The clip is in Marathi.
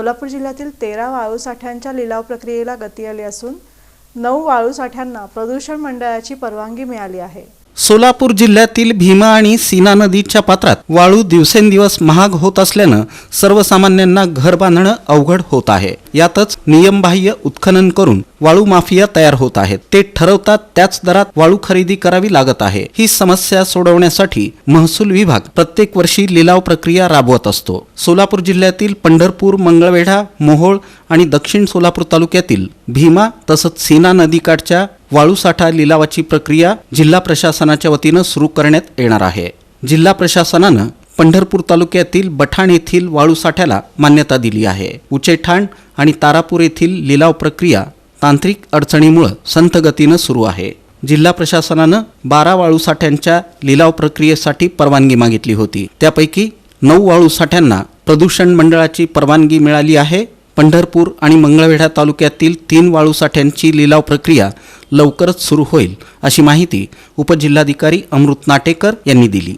सोलापूर जिल्ह्यातील तेरा वाळू साठ्यांच्या लिलाव प्रक्रियेला गती आली असून नऊ वाळू साठ्यांना प्रदूषण मंडळाची परवानगी मिळाली आहे. सोलापूर जिल्ह्यातील भीमा आणि सीना नदीच्या पात्रात वाळू दिवसेंदिवस महाग होत असल्यानं सर्वसामान्यांना घर बांधणं अवघड होत आहे. यातच नियमबाह्य उत्खनन करून वाळू माफिया तयार होत आहेत. ते ठरवतात त्याच दरात वाळू खरेदी करावी लागत आहे. ही समस्या सोडवण्यासाठी महसूल विभाग प्रत्येक वर्षी लिलाव प्रक्रिया राबवत असतो. सोलापूर जिल्ह्यातील पंढरपूर मंगळवेढा मोहोळ आणि दक्षिण सोलापूर तालुक्यातील भीमा तसंच सीना नदीकाठच्या वाळूसाठा लिलावाची प्रक्रिया जिल्हा प्रशासनाच्या वतीनं सुरू करण्यात येणार आहे. जिल्हा प्रशासनानं पंढरपूर तालुक्यातील बठाण येथील वाळूसाठ्याला मान्यता दिली आहे. उचेठाण आणि तारापूर येथील लिलाव प्रक्रिया तांत्रिक अडचणीमुळं संथ गतीनं सुरू आहे. जिल्हा प्रशासनानं बारा वाळूसाठ्यांच्या लिलाव प्रक्रियेसाठी परवानगी मागितली होती. त्यापैकी नऊ वाळूसाठ्यांना प्रदूषण मंडळाची परवानगी मिळाली आहे. पंढरपूर आणि मंगळवेढा तालुक्यातील तीन वाळू साठ्यांची लिलाव प्रक्रिया लवकरच सुरू होईल अशी माहिती उपजिल्हाधिकारी अमृत नाटेकर यांनी दिली.